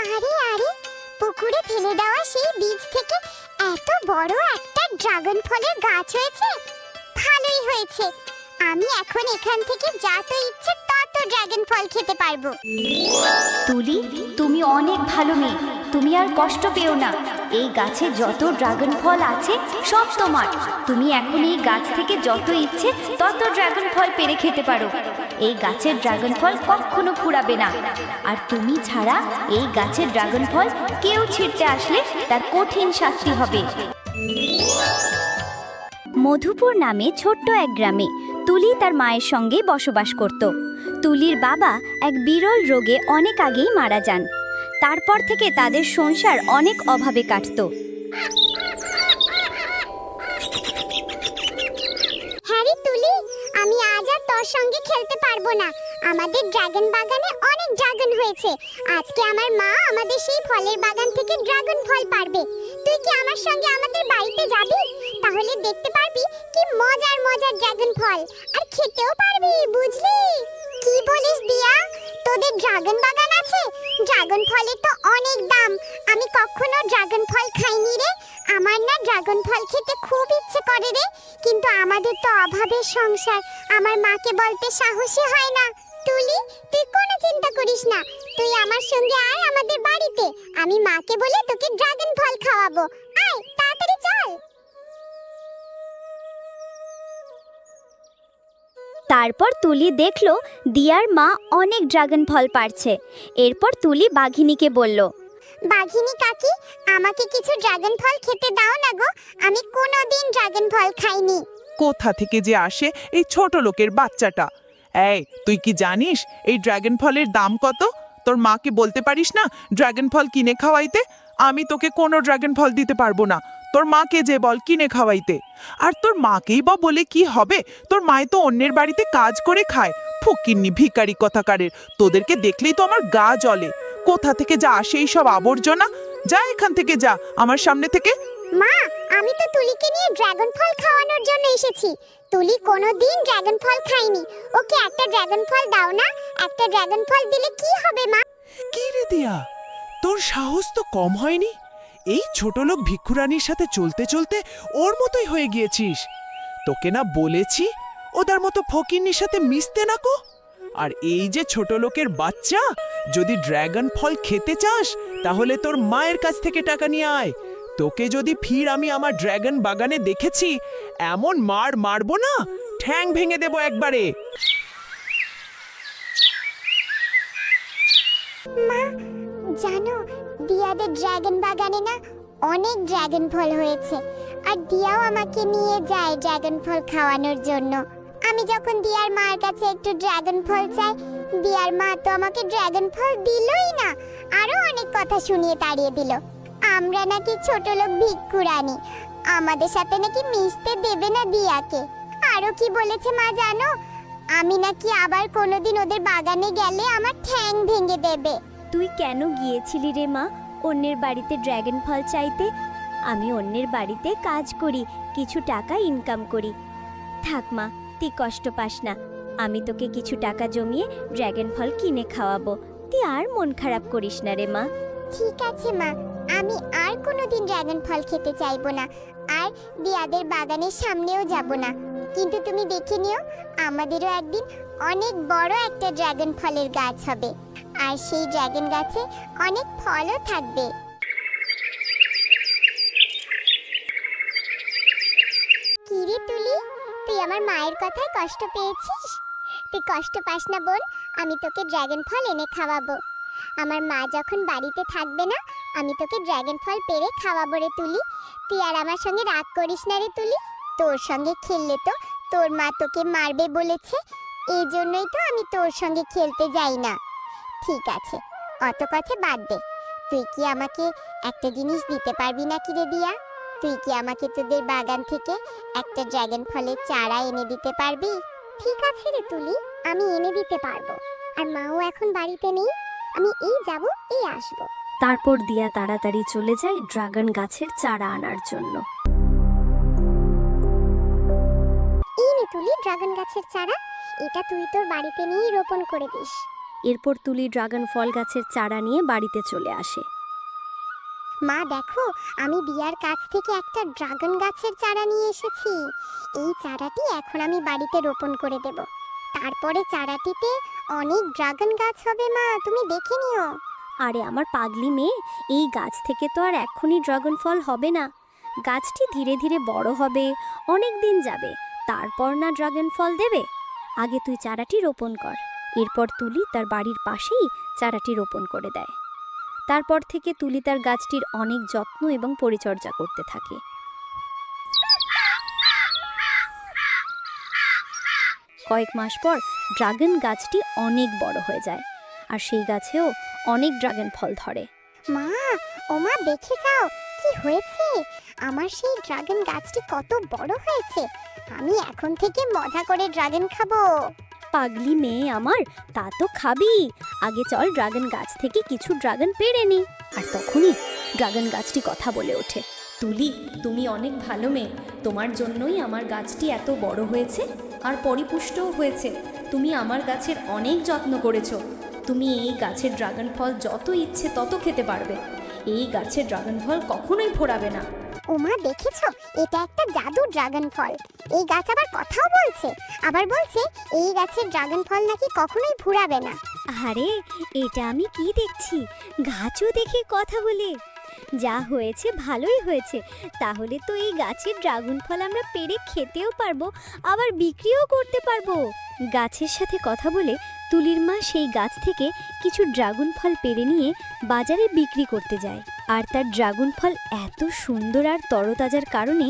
আরে আরে, পুকুরে ফেলে দেওয়া সেই বীজ থেকে এত বড় একটা ড্রাগন ফলের গাছ হয়েছে। ভালোই হয়েছে। আমি এখন এখান থেকে যত ইচ্ছে তত ড্রাগন ফল খেতে পারব। তুলি, তুমি অনেক ভালো মেয়ে। তুমি আর কষ্ট পেও না। এই গাছে যত ড্রাগন ফল আছে, সব তোমার। তুমি এখন এই গাছ থেকে যত ইচ্ছে তত ড্রাগন ফল পেরে খেতে পারো। এই গাছের ড্রাগন ফল কখনো ফুরাবে না। আর তুমি ছাড়া এই গাছের ড্রাগন ফল কেউ ছিঁড়তে আসলে তার কঠিন শাস্তি হবে। মধুপুর নামে ছোট্ট এক গ্রামে তুলি তার মায়ের সঙ্গে বসবাস করত। তুলির বাবা এক বিরল রোগে অনেক আগেই মারা যান। তারপর থেকে তাদের সংসার অনেক অভাবে কাটত। হ্যাঁ তুলি তোর সঙ্গে খেলতে পারব না। আমাদের ড্রাগন বাগানে অনেক ড্রাগন হয়েছে। আজকে আমার মা আমাদের সেই ফলের বাগান থেকে ড্রাগন ফল পারবে। তুই কি আমার সঙ্গে আমাদের বাড়িতে যাবি? তাহলে দেখতে পারবি কি মজার মজার ড্রাগন ফল। আর খেতেও পারবি, বুঝলি? কি বলিস দিয়া? তোদের ড্রাগন বাগান আছে? ড্রাগন ফলের তো অনেক দাম। আমি কখনো ড্রাগন ফল খাইনি ড্রাগন ফল খেতে খুব ইচ্ছে করে রে। কিন্তু আমাদের তো অভাবের সংসার। আমার মাকে বলতে সাহসী হয় না। তুলি তুই কোনো চিন্তা করিস না। তুই আমার সঙ্গে আয় আমাদের বাড়িতে। আমি মাকে বলে তোকে ড্রাগন ফল খাওয়াবো। আয়, তাড়াতাড়ি চল। তারপর তুলি দেখল দিয়ার মা অনেক ড্রাগন ফল পারছে। এরপর তুলি বাঘিনীকে বলল বাঘিনী কাকি, আমাকে কিছু ড্রাগন ফল খেতে দাও না গো। আমি কোনোদিন ড্রাগন ফল খাইনি। কোথা থেকে যে আসে এই ছোট লোকের বাচ্চাটা? এই, তুই কি জানিস এই ড্রাগন ফলের দাম কত? তোর মাকে বলতে পারিস না ড্রাগন ফল কিনে খাওয়াইতে? আমি তোকে কোনো ড্রাগন ফল দিতে পারব না। তোর মাকে যে বল কিনে খাওয়াইতে। আর তোর মাকেই বা বলে কি হবে? তোর মায় তো অন্যের বাড়িতে কাজ করে খায়। ফকিন্নি ভিকারি কথাকারের। তোদেরকে দেখলেই তো আমার গা জ্বলে। কোথা থেকে যা আসে এই সব আবর্জনা? যা এখান থেকে যা আমার সামনে থেকে। মা আমি তো তুলিকে নিয়ে ড্রাগন ফল খাওয়ানোর জন্য এসেছি। তুলি কোনোদিন ড্রাগন ফল খায়নি। ওকে একটা ড্রাগন ফল দাও না একটা ড্রাগন ফল দিলে কি হবে মা? কি রে দিয়া? তোর সাহস তো কম হয়নি? এই ছোট লোক ভিক্ষুরানির সাথে চলতে চলতে ওর মতোই হয়ে গিয়েছিস। তোকে না বলেছি ওদের মতো ফকিন্নির সাথে মিশতে না কো? আর এই যে ছোট লোকের বাচ্চা যদি ড্রাগন ফল খেতে চাস, তাহলে তোর মায়ের কাছ থেকে টাকা নিয়ে আয়। তোকে যদি ফির আমি আমার ড্রাগন বাগানে দেখেছি, এমন মার মারবো না, ঠ্যাং ভেঙে দেবো একবারে। মা, জানো, দিয়াদের ড্রাগন বাগানে না অনেক ড্রাগন ফল হয়েছে, আর দিয়াও আমাকে নিয়ে যায় ড্রাগন ফল খাওয়ানোর জন্য। আমি যখন দিয়ার মার কাছে একটু ড্রাগন ফল চাই দিয়ার মা তো আমাকে ড্রাগন ফল দিলই না, আরও অনেক কথা শুনিয়ে তাড়িয়ে দিল। আমরা নাকি ছোট লোক ভিক্ষুরানি আমাদের সাথে নাকি মিশতে দেবে না দিয়াকে। আরও কি বলেছে মা জানো? আমি নাকি আবার কোনোদিন ওদের বাগানে গেলে আমার ঠ্যাং ভেঙে দেবে। তুই কেন গিয়েছিলি রে মা অন্যের বাড়িতে ড্রাগন ফল চাইতে? আমি অন্যের বাড়িতে কাজ করি, কিছু টাকা ইনকাম করি। থাক মা, তুই কষ্ট পাস না। আমি তোকে কিছু টাকা জমিয়ে ড্র্যাগন ফল কিনে খাওয়াবো। তুই আর মন খারাপ করিস না রে মা। ঠিক আছে মা, আমি আর কোনোদিন ড্রাগন ফল খেতে চাইব না। আর দিয়াদের বাগানের সামনেও যাব না। কিন্তু তুমি দেখে নিও, আমাদেরও একদিন অনেক বড় একটা ড্রাগন ফলের গাছ হবে। আর সেই ড্রাগন গাছে অনেক ফলও থাকবে। কিরে তুলি, তুই আমার মায়ের কথায় কষ্ট পেয়েছিস? তুই কষ্ট পাস না বোন, আমি তোকে ড্র্যাগন ফল এনে খাওয়াবো। আমার মা যখন বাড়িতে থাকবে না, আমি তোকে ড্র্যাগন ফল পেরে খাওয়াবো রে তুলি। তুই আর আমার সঙ্গে রাগ করিস না রে তুলি। তোর সঙ্গে খেললে তো তোর মা তোকে মারবে বলেছে। এই জন্যই তো আমি তোর সঙ্গে খেলতে যাই না। ঠিক আছে, অত কথা বাদ দে। তুই কি আমাকে একটা জিনিস দিতে পারবি না কি রে দিয়া? তুই কি আমাকে তোদের বাগান থেকে একটা ড্রাগন ফলের চারা এনে দিতে পারবি? ঠিক আছে রে তুলি আমি এনে দিতে পারব। আর মাও এখন বাড়িতে নেই আমি এই যাব এই আসব। তারপর দিয়া তাড়াতাড়ি চলে যায় ড্রাগন গাছের চারা আনার জন্য। এই নে তুলি ড্রাগন গাছের চারা এটা তুই তোর বাড়িতে নিয়েই রোপণ করে দিস। এরপর তুলি ড্রাগন ফল গাছের চারা নিয়ে বাড়িতে চলে আসে। মা, দেখো, আমি বিয়ার কাছ থেকে একটা ড্রাগন গাছের চারা নিয়ে এসেছি। এই চারাটি এখন আমি বাড়িতে রোপণ করে দেব। তারপরে চারাটিতে অনেক ড্রাগন গাছ হবে মা, তুমি দেখে নিও। আরে, আমার পাগলি মেয়ে, এই গাছ থেকে তো আর এক্ষুনি ড্রাগন ফল হবে না। গাছটি ধীরে ধীরে বড় হবে, অনেক দিন যাবে, তারপর না ড্রাগন ফল দেবে? আগে তুই চারাটি রোপণ কর, এরপর তুলি তার বাড়ির পাশেই চারাটি রোপণ করে দেয়। তারপর থেকে তুলি তার গাছটির অনেক যত্ন এবং পরিচর্যা করতে থাকে। কয়েক মাস পর ড্রাগন গাছটি অনেক বড় হয়ে যায় আর সেই গাছেও অনেক ড্রাগন ফল ধরে। মা, ও মা, দেখে যাও কি হয়েছে। আমার সেই ড্রাগন গাছটি কত বড় হয়েছে। আমি এখন থেকে মজা করে ড্রাগন খাব। পাগলি মেয়ে আমার, তা তো খাবি। আগে চল ড্রাগন গাছ থেকে কিছু ড্রাগন পেড়ে নি। আর তখনই ড্রাগন গাছটি কথা বলে ওঠে। তুলি, তুমি অনেক ভালো মেয়ে। তোমার জন্যই আমার গাছটি এত বড় হয়েছে আর পরিপুষ্টও হয়েছে। তুমি আমার গাছের অনেক যত্ন করেছ। তুমি এই গাছের ড্রাগন ফল যত ইচ্ছে তত খেতে পারবে। এই গাছের ড্রাগন ফল কখনোই ফোরাবে না। ওমা, দেখেছ? এটা একটা জাদু ড্রাগন ফল। এই গাছ আবার কথাও বলছে। আবার বলছে, এই গাছের ড্রাগন ফল নাকি কখনোই ফুরাবে না। আরে, এটা আমি কি দেখছি? গাছও দেখে কথা বলে। যা হয়েছে ভালোই হয়েছে। তাহলে তো এই গাছের ড্রাগন ফল আমরা পেরে খেতেও পারব, আবার বিক্রিও করতে পারব। গাছের সাথে কথা বলে তুলির মা সেই গাছ থেকে কিছু ড্রাগন ফল পেরে নিয়ে বাজারে বিক্রি করতে যায়। আর তার ড্রাগন ফল এত সুন্দর আর তরতাজার কারণে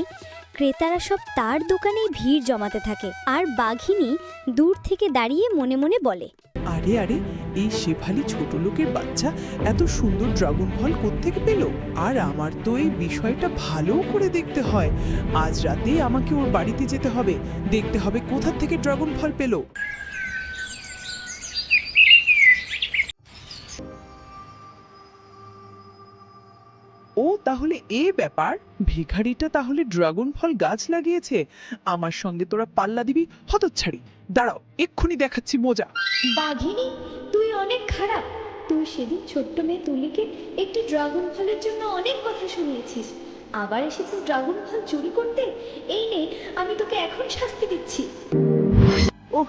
ক্রেতারা সব তার দোকানেই ভিড় জমাতে থাকে আর বাঘিনী দূর থেকে দাঁড়িয়ে মনে মনে বলে, আরে আরে, এই শেফালি ছোট লোকের বাচ্চা এত সুন্দর ড্রাগন ফল কোত্থেকে পেল? আর আমার তো এই বিষয়টা ভালো করে দেখতে হয়। আজ রাতেই আমাকে ওর বাড়িতে যেতে হবে। দেখতে হবে কোথা থেকে ড্রাগন ফল পেল। ও তাহলে এ ব্যাপার। ভিখারিটা তাহলে ড্রাগন ফল গাছ লাগিয়েছে। আমার সঙ্গে তোরা পাল্লা দিবি, হতচ্ছাড়ি। দাঁড়াও, এক্ষুনি দেখাচ্ছি মজা। বাঘিনী, তুই অনেক খারাপ। তুই সেদিন ছোট্ট মেয়ে তুলিকে একটি ড্রাগন ফলের জন্য অনেক কথা শুনিয়েছিস। আবার এসেছিস ড্রাগন ফল চুরি করতে? এই নে, আমি তোকে এখন শাস্তি দিচ্ছি। ওহ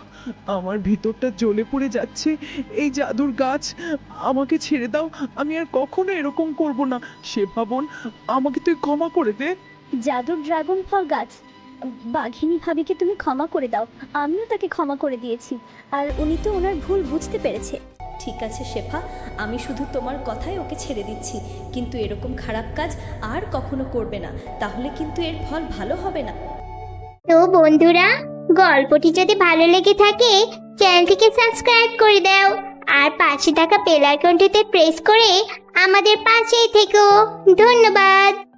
আমার ভিতরটা জ্বলে পড়ে যাচ্ছে। এই জাদুর গাছ আমাকে ছেড়ে দাও। আমি আর কখনো এরকম করব না। সে ভাবন আমাকে তুই ক্ষমা করে দে। জাদুর ড্রাগন ফল গাছ বাঘিনী ভাবিকে তুমি ক্ষমা করে দাও। আমিও তাকে ক্ষমা করে দিয়েছি। আর উনি তো ওনার ভুল বুঝতে পেরেছে। ঠিক আছে শেফা। আমি শুধু তোমার কথাই ওকে ছেড়ে দিচ্ছি। কিন্তু এরকম খারাপ কাজ আর কখনো করবে না। তাহলে কিন্তু এর ফল ভালো হবে না। তো বন্ধুরা গল্পটি যদি ভালো লেগে থাকে, চ্যানেলটিকে সাবস্ক্রাইব করে দাও। আর পাশে থাকা বেল আইকনটিতে প্রেস করে আমাদের পাশেই থেকো। ধন্যবাদ।